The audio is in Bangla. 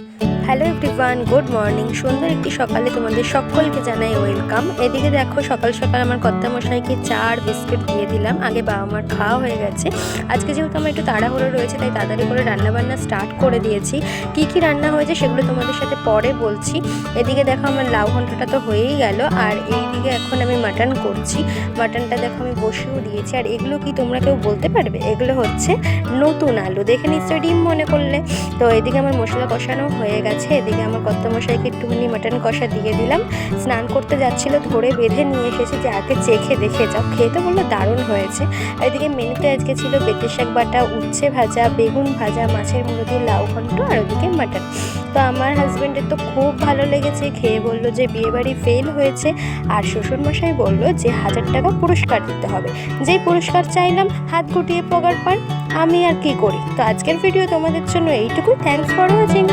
Bye. Hello everyone good morning সুন্দর একটি সকালে তোমাদের সকলকে জানাই ওয়েলকাম এদিকে দেখো, সকাল সকাল আমার কর্তামশাইকে চা আর বিস্কুট দিয়ে দিলাম। আগে বাবা মার খাওয়া হয়ে গেছে। আজকে যেহেতু আমার একটু তাড়াহুড়ো রয়েছে, তাই তাড়াতাড়ি করে রান্নাবান্না স্টার্ট করে দিয়েছি। কি কি রান্না হয়েছে সেগুলো তোমাদের সাথে পরে বলছি। এদিকে দেখো, আমার লাউ ঘন্টটা তো হয়েই গেল। আর এইদিকে এখন আমি মাটন করছি। মাটনটা দেখো, আমি বসেও দিয়েছি। আর এগুলো কি তোমরা কেউ বলতে পারবে? এগুলো হচ্ছে নতুন আলু। দেখে নিশ্চয়ই ডিম মনে করলে। তো এদিকে আমার মশলা কষানো হয়ে গেছে। এদিকে আমার কর্তামশাইকে একটুখানি মাটন কষা দিয়ে দিলাম। স্নান করতে যাচ্ছিল, ধরে বেঁধে নিয়ে এসেছে যে আগে চেখে দেখে যাও। খেয়ে তো বলল দারুণ হয়েছে। এদিকে মেনুতে আজকে ছিল বেতে শাক বাটা, উচ্ছে ভাজা, বেগুন ভাজা, মাছের দিয়ে লাউ ঘন্ট, আর ওদিকে মাটন। তো আমার হাজব্যান্ডের তো খুব ভালো লেগেছে। খেয়ে বলল যে বিয়েবাড়ি ফেল হয়েছে। আর শ্বশুরমশাই বলল যে হাজার টাকা পুরস্কার দিতে হবে। যেই পুরস্কার চাইলাম, হাত গুটিয়ে পগার পর। আমি আর কি করি? তো আজকের ভিডিও তোমাদের জন্য এইটুকু। Thanks for watching